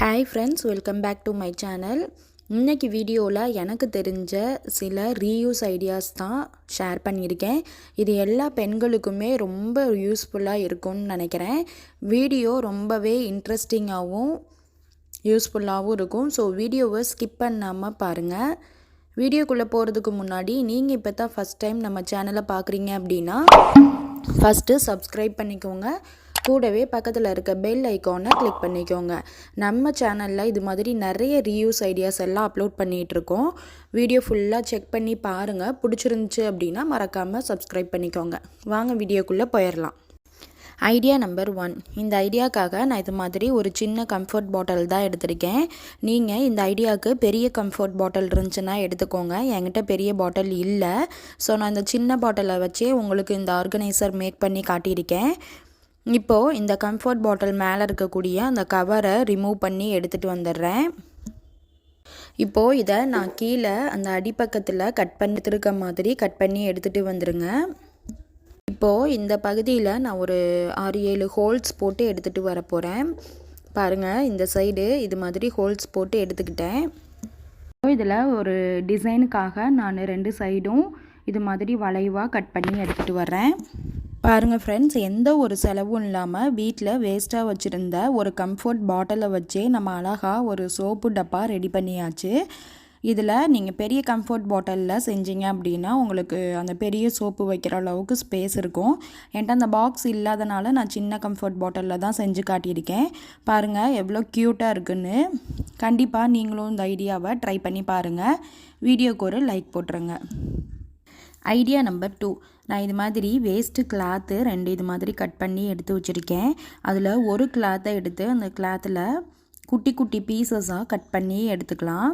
Hi friends welcome back to my channel இன்னைக்கு வீடியோவில் எனக்கு தெரிஞ்ச சில ரீயூஸ் ஐடியாஸ் தான் ஷேர் பண்ணியிருக்கேன். இது எல்லா பெண்களுக்குமே ரொம்ப யூஸ்ஃபுல்லாக இருக்கும்னு நினைக்கிறேன். வீடியோ ரொம்பவே இன்ட்ரெஸ்டிங்காகவும் யூஸ்ஃபுல்லாகவும் இருக்கும். ஸோ வீடியோவை ஸ்கிப் பண்ணாமல் பாருங்கள் வீடியோக்குள்ளே போகிறதுக்கு முன்னாடி நீங்கள் இப்போ தான் ஃபஸ்ட் டைம் நம்ம சேனலை பார்க்குறீங்க அப்படின்னா ஃபஸ்ட்டு சப்ஸ்கிரைப் பண்ணிக்கோங்க. கூடவே பக்கத்தில் இருக்க பெல் ஐக்கானை கிளிக் பண்ணிக்கோங்க. நம்ம சேனலில் இது மாதிரி நிறைய ரீயூஸ் ஐடியாஸ் எல்லாம் அப்லோட் பண்ணிகிட்ருக்கோம் வீடியோ ஃபுல்லாக செக் பண்ணி பாருங்கள் பிடிச்சிருந்துச்சு அப்படின்னா மறக்காமல் சப்ஸ்கிரைப் பண்ணிக்கோங்க. வாங்க வீடியோக்குள்ளே போயிடலாம் ஐடியா நம்பர் ஒன் இந்த ஐடியாக்காக நான் இது மாதிரி ஒரு சின்ன கம்ஃபர்ட் பாட்டில் தான் எடுத்திருக்கேன். நீங்கள் இந்த ஐடியாவுக்கு பெரிய கம்ஃபர்ட் பாட்டில் இருந்துச்சுன்னா எடுத்துக்கோங்க. என்கிட்ட பெரிய பாட்டில் இல்லை. ஸோ நான் இந்த சின்ன பாட்டிலை வச்சே உங்களுக்கு இந்த ஆர்கனைசர் மேக் பண்ணி காட்டியிருக்கேன். இப்போது இந்த கம்ஃபர்ட் பாட்டில் மேலே இருக்கக்கூடிய அந்த கவரை ரிமூவ் பண்ணி எடுத்துகிட்டு வந்துடுறேன். இப்போது இதை நான் கீழே அந்த அடிப்பக்கத்தில் கட் பண்ணிட்டுருக்க மாதிரி கட் பண்ணி எடுத்துகிட்டு வந்துடுங்க இப்போது இந்த பகுதியில் நான் ஒரு ஆறு ஏழு ஹோல்ஸ் போட்டு எடுத்துகிட்டு வர போகிறேன் பாருங்கள் இந்த சைடு இது மாதிரி ஹோல்ஸ் போட்டு எடுத்துக்கிட்டேன். இதில் ஒரு டிசைனுக்காக நான் ரெண்டு சைடும் இது மாதிரி வளைவாக கட் பண்ணி எடுத்துகிட்டு வரேன் பாருங்கள் ஃப்ரெண்ட்ஸ் எந்த ஒரு செலவும் இல்லாமல் வீட்டில் வேஸ்ட்டாக வச்சுருந்த ஒரு கம்ஃபர்ட் பாட்டிலை வச்சே நம்ம அழகாக ஒரு சோப்பு டப்பா ரெடி பண்ணியாச்சு. இதில் நீங்கள் பெரிய கம்ஃபர்ட் பாட்டிலில் செஞ்சீங்க அப்படின்னா உங்களுக்கு அந்த பெரிய சோப்பு வைக்கிற அளவுக்கு ஸ்பேஸ் இருக்கும். என்கிட்ட அந்த பாக்ஸ் இல்லாதனால நான் சின்ன கம்ஃபர்ட் பாட்டிலில் தான் செஞ்சு காட்டியிருக்கேன். பாருங்கள் எவ்வளோ க்யூட்டாக இருக்குன்னு. கண்டிப்பாக நீங்களும் இந்த ஐடியாவை ட்ரை பண்ணி பாருங்கள் வீடியோக்கு ஒரு லைக் போட்டுருங்க. ஐடியா நம்பர் டூ நான் இது மாதிரி வேஸ்ட்டு கிளாத்து ரெண்டு இது மாதிரி கட் பண்ணி எடுத்து வச்சுருக்கேன். அதில் ஒரு கிளாத்தை எடுத்து அந்த கிளாத்தில் குட்டி குட்டி பீசஸாக கட் பண்ணி எடுத்துக்கலாம்.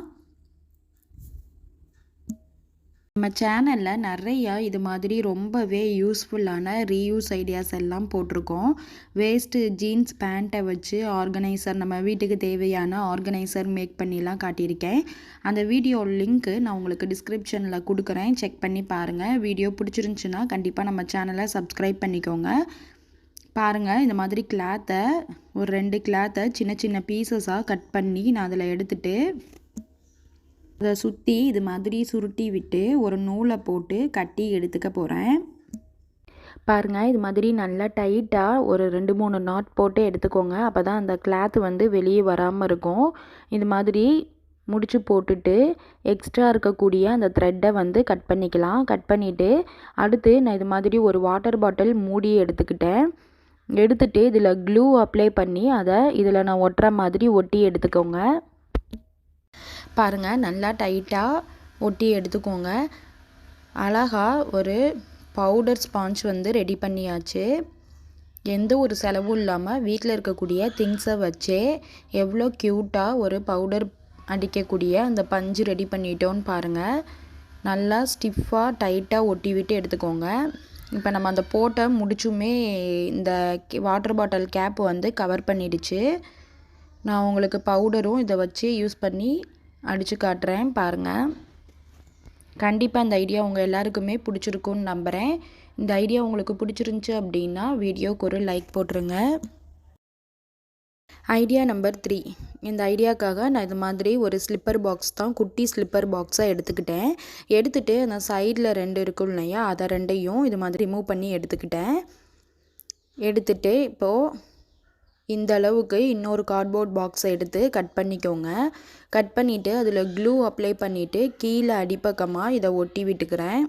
நம்ம சேனலில் நிறையா இது மாதிரி ரொம்பவே யூஸ்ஃபுல்லான ரீயூஸ் ஐடியாஸ் எல்லாம் போட்டிருக்கோம். வேஸ்ட்டு ஜீன்ஸ் பேண்ட்டை வச்சு ஆர்கனைசர் நம்ம வீட்டுக்கு தேவையான ஆர்கனைசர் மேக் பண்ணிலாம் காட்டியிருக்கேன். அந்த வீடியோ லிங்க்கு நான் உங்களுக்கு டிஸ்கிரிப்ஷனில் கொடுக்குறேன். செக் பண்ணி பாருங்கள் வீடியோ பிடிச்சிருந்துச்சுன்னா கண்டிப்பாக நம்ம சேனலை சப்ஸ்கிரைப் பண்ணிக்கோங்க. பாருங்கள் இந்த மாதிரி கிளாத்தை ஒரு ரெண்டு கிளாத்தை சின்ன சின்ன பீசஸாக கட் பண்ணி நான் அதில் எடுத்துகிட்டு அதை சுற்றி இது மாதிரி சுருட்டி விட்டு ஒரு நூலை போட்டு கட்டி எடுத்துக்க போகிறேன் பாருங்கள் இது மாதிரி நல்லா டைட்டாக ஒரு ரெண்டு மூணு நாட் போட்டு எடுத்துக்கோங்க. அப்போ தான் அந்த கிளாத் வந்து வெளியே வராமல் இருக்கும். இது மாதிரி முடிச்சு போட்டுட்டு எக்ஸ்ட்ரா இருக்கக்கூடிய அந்த த்ரெட்டை வந்து கட் பண்ணிக்கலாம். கட் பண்ணிவிட்டு அடுத்து நான் இது மாதிரி ஒரு வாட்டர் பாட்டில் மூடி எடுத்துக்கிட்டேன். எடுத்துகிட்டு இதில் க்ளூ அப்ளை பண்ணி அதை இதில் நான் ஒட்டுற மாதிரி ஒட்டி எடுத்துக்கோங்க. பாருங்கள் நல்லா டைட்டாக ஒட்டி எடுத்துக்கோங்க. அழகாக ஒரு பவுடர் ஸ்பாஞ்ச் வந்து ரெடி பண்ணியாச்சு. எந்த ஒரு செலவும் இல்லாமல் வீட்டில் இருக்கக்கூடிய திங்ஸை வச்சே எவ்வளோ க்யூட்டாக ஒரு பவுடர் அடிக்கக்கூடிய அந்த பஞ்சு ரெடி பண்ணிட்டோன்னு பாருங்கள் நல்லா ஸ்டிஃபாக டைட்டாக ஒட்டி விட்டு எடுத்துக்கோங்க. இப்போ நம்ம அந்த போட்டை முடிச்சுமே இந்த வாட்டர் பாட்டில் கேப் வந்து கவர் பண்ணிடுச்சு. நான் உங்களுக்கு பவுடரும் இதை வச்சு யூஸ் பண்ணி அடித்து காட்டுறேன் பாருங்கள் கண்டிப்பாக இந்த ஐடியா உங்கள் எல்லாருக்குமே பிடிச்சிருக்குன்னு நம்புகிறேன் இந்த ஐடியா உங்களுக்கு பிடிச்சிருந்துச்சி அப்படின்னா வீடியோவுக்கு ஒரு லைக் போட்டுருங்க. Idea number three. இந்த ஐடியாக்காக நான் இது மாதிரி ஒரு ஸ்லிப்பர் பாக்ஸ் தான் குட்டி ஸ்லிப்பர் பாக்ஸாக எடுத்துக்கிட்டேன். எடுத்துகிட்டு அந்த சைடில் ரெண்டு இருக்கும் இல்லையா அதை ரெண்டையும் இது மாதிரி ரிமூவ் பண்ணி எடுத்துக்கிட்டேன். எடுத்துகிட்டு இப்போது இந்த அளவுக்கு இன்னொரு கார்ட்போர்ட் பாக்ஸை எடுத்து கட் பண்ணிக்கோங்க. கட் பண்ணிவிட்டு அதில் க்ளூ அப்ளை பண்ணிவிட்டு கீழே அடிப்பக்கமாக இதை ஒட்டி விட்டுக்கிறேன்.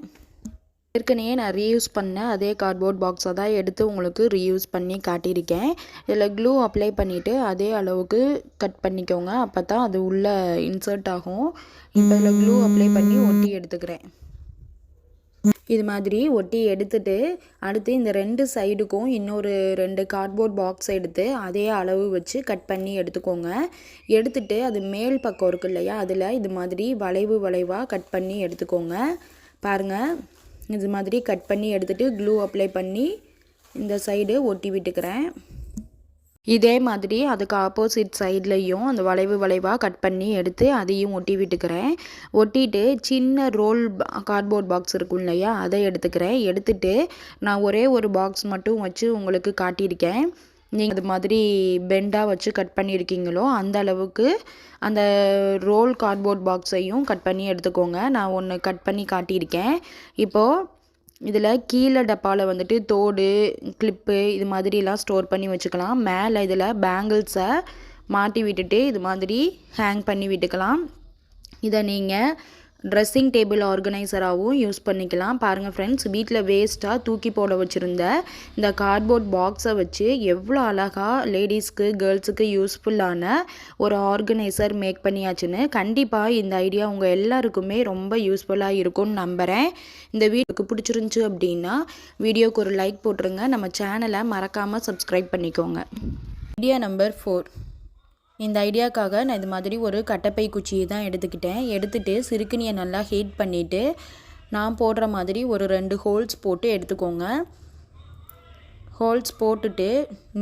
ஏற்கனவே நான் ரீயூஸ் பண்ண அதே கார்ட்போர்ட் பாக்ஸை தான் எடுத்து உங்களுக்கு ரீயூஸ் பண்ணி காட்டியிருக்கேன். இதில் க்ளூ அப்ளை பண்ணிவிட்டு அதே அளவுக்கு கட் பண்ணிக்கோங்க. அப்போ தான் அது உள்ளே இன்சர்ட் ஆகும். இப்போ இதில் க்ளூ அப்ளை பண்ணி ஒட்டி எடுத்துக்கிறேன். இது மாதிரி ஒட்டி எடுத்துட்டு அடுத்து இந்த ரெண்டு சைடுக்கும் இன்னொரு ரெண்டு கார்ட்போர்ட் பாக்ஸ் எடுத்து அதே அளவு வச்சு கட் பண்ணி எடுத்துக்கோங்க. எடுத்துட்டு அது மேல் பக்கம் இருக்கு இல்லையா அதில் இது மாதிரி வளைவு வளைவாக கட் பண்ணி எடுத்துக்கோங்க. பாருங்கள் இது மாதிரி கட் பண்ணி எடுத்துகிட்டு க்ளூ அப்ளை பண்ணி இந்த சைடு ஒட்டி விட்டுக்கிறேன். இதே மாதிரி அதுக்கு ஆப்போசிட் சைட்லேயும் அந்த வளைவு வளைவாக கட் பண்ணி எடுத்து அதையும் ஒட்டி விட்டுக்கிறேன். ஒட்டிட்டு சின்ன ரோல் கார்ட்போர்ட் பாக்ஸ் இருக்கும் இல்லையா அதை எடுத்துக்கிறேன். எடுத்துட்டு நான் ஒரே ஒரு பாக்ஸ் மட்டும் வச்சு உங்களுக்கு காட்டியிருக்கேன். நீங்கள் அது மாதிரி பெண்டாக வச்சு கட் பண்ணியிருக்கீங்களோ அந்த அளவுக்கு அந்த ரோல் கார்ட்போர்ட் பாக்ஸையும் கட் பண்ணி எடுத்துக்கோங்க. நான் ஒன்று கட் பண்ணி காட்டியிருக்கேன். இப்போது இதில் கீழே டப்பாவில் வந்துட்டு தோடு கிளிப்பு இது மாதிரிலாம் ஸ்டோர் பண்ணி வச்சுக்கலாம். மேலே இதில் பேங்கிள்ஸை மாட்டி விட்டுட்டு இது மாதிரி ஹேங் பண்ணி விட்டுக்கலாம். இதை நீங்கள் ட்ரெஸ்ஸிங் டேபிள் ஆர்கனைசராகவும் யூஸ் பண்ணிக்கலாம். பாருங்கள் ஃப்ரெண்ட்ஸ் வீட்டில் வேஸ்ட்டாக தூக்கி போட வச்சுருந்த இந்த கார்ட்போர்ட் பாக்ஸை வச்சு எவ்வளோ அழகாக லேடிஸ்க்கு கேர்ள்ஸுக்கு யூஸ்ஃபுல்லான ஒரு ஆர்கனைசர் மேக் பண்ணியாச்சுன்னு கண்டிப்பாக இந்த ஐடியா உங்கள் எல்லாருக்குமே ரொம்ப யூஸ்ஃபுல்லாக இருக்கும்னு நம்புகிறேன் இந்த வீடியோக்கு பிடிச்சிருந்துச்சு அப்படின்னா வீடியோக்கு ஒரு லைக் போட்டுருங்க. நம்ம சேனலை மறக்காமல் சப்ஸ்கிரைப் பண்ணிக்கோங்க. ஐடியா நம்பர் ஃபோர் இந்த ஐடியாக்காக நான் இது மாதிரி ஒரு கட்டப்பை குச்சியை தான் எடுத்துக்கிட்டேன். எடுத்துகிட்டு சிறுக்குனியை நல்லா ஹீட் பண்ணிவிட்டு நான் போடுற மாதிரி ஒரு ரெண்டு ஹோல்ஸ் போட்டு எடுத்துக்கோங்க. ஹோல்ஸ் போட்டுட்டு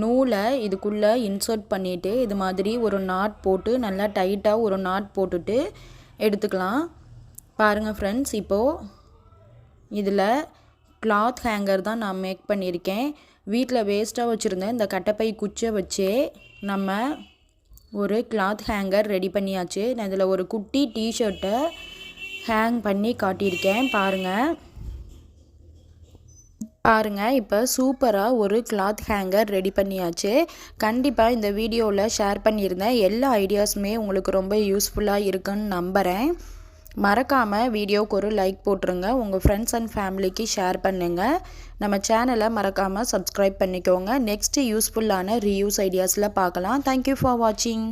நூலை இதுக்குள்ளே இன்சர்ட் பண்ணிவிட்டு இது மாதிரி ஒரு நாட் போட்டு நல்லா டைட்டாக ஒரு நாட் போட்டுட்டு எடுத்துக்கலாம். பாருங்கள் ஃப்ரெண்ட்ஸ் இப்போது இதில் கிளாத் ஹேங்கர் தான் நான் மேக் பண்ணியிருக்கேன். வீட்டில் வேஸ்ட்டாக வச்சுருந்தேன் இந்த கட்டப்பை குச்சை வச்சே நம்ம ஒரு கிளாத் ஹேங்கர் ரெடி பண்ணியாச்சு. நான் இதில் ஒரு குட்டி டிஷர்ட்டை ஹேங் பண்ணி காட்டியிருக்கேன். பாருங்கள் பாருங்கள் இப்போ சூப்பராக ஒரு கிளாத் ஹேங்கர் ரெடி பண்ணியாச்சு. கண்டிப்பாக இந்த வீடியோவில் ஷேர் பண்ணியிருந்தேன். எல்லா ஐடியாஸுமே உங்களுக்கு ரொம்ப யூஸ்ஃபுல்லாக இருக்குன்னு நம்புகிறேன் மறக்காமல் வீடியோவுக்கு ஒரு லைக் போட்டுருங்க. உங்கள் ஃப்ரெண்ட்ஸ் அண்ட் ஃபேமிலிக்கு ஷேர் பண்ணுங்கள் நம்ம சேனலை மறக்காமல் சப்ஸ்கிரைப் பண்ணிக்கோங்க. நெக்ஸ்ட்டு யூஸ்ஃபுல்லான ரீயூஸ் ஐடியாஸில் பார்க்கலாம். தேங்க்யூ ஃபார் வாட்சிங்